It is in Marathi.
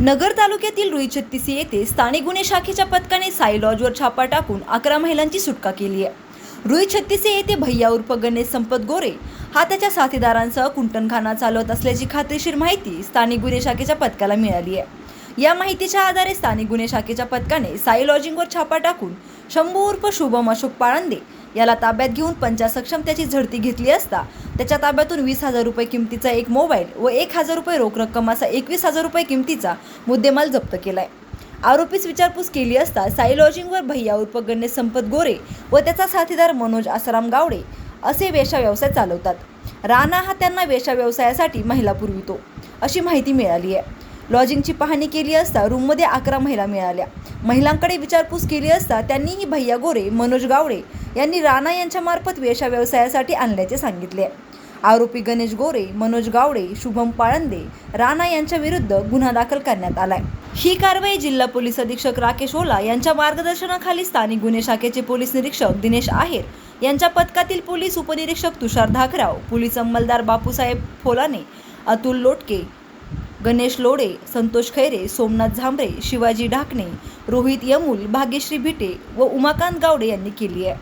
नगर तालुक्यातील रुई छत्तीसी येथे स्थानिक गुन्हे शाखेच्या पथकाने साई लॉजवर छापा टाकून अकरा महिलांची सुटका केली आहे. रुई छत्तीसी येथे भैया उर्फ गणेश संपत गोरे हा त्याच्या साथीदारांसह कुंटणखाना चालवत असल्याची खात्रीशीर माहिती स्थानिक गुन्हे शाखेच्या पथकाला मिळाली आहे. या माहितीच्या आधारे स्थानिक गुन्हे शाखेच्या पथकाने साई लॉजिंगवर छापा टाकून शंभू उर्फ शुभम अशोक पाळंदे याला ताब्यात घेऊन पंचासक्षम त्याची झडती घेतली असता त्याच्या ताब्यातून वीस हजार रुपये किमतीचा एक मोबाईल व एक हजार रुपये रोख रक्कम असा एकवीस हजार रुपये किमतीचा मुद्देमाल जप्त केलाय. आरोपीस विचारपूस केली असता साई लॉजिंगवर भैया उर्फ गणेश संपत गोरे व त्याचा साथीदार मनोज आसाराम गावडे असे वेशा व्यवसाय चालवतात. राणा हा त्यांना वेशा व्यवसायासाठी महिला पुरवितो अशी माहिती मिळाली आहे. लॉजिंगची पाहणी केली असता रूममध्ये अकरा महिला मिळाल्या. महिलांकडे विचारपूस केली असता त्यांनीही भैया गोरे मनोज गावडे यांनी राणा यांच्यामार्फत वेशा व्यवसायासाठी आणल्याचे सांगितले. आरोपी गणेश गोरे मनोज गावडे शुभम पाळंदे राणा यांच्या विरुद्ध गुन्हा दाखल करण्यात आलाय. ही कारवाई जिल्हा पोलीस अधीक्षक राकेश ओला यांच्या मार्गदर्शनाखाली स्थानिक गुन्हे शाखेचे पोलीस निरीक्षक दिनेश आहेर यांच्या पथकातील पोलीस उपनिरीक्षक तुषार धाकराव पोलीस अंमलदार बापूसाहेब फोलाने अतुल लोटके गणेश लोडे संतोष खैरे सोमनाथ झांबरे शिवाजी ढाकणे रोहित यमूल भाग्यश्री भिटे व उमाकांत गावडे यांनी केली आहे.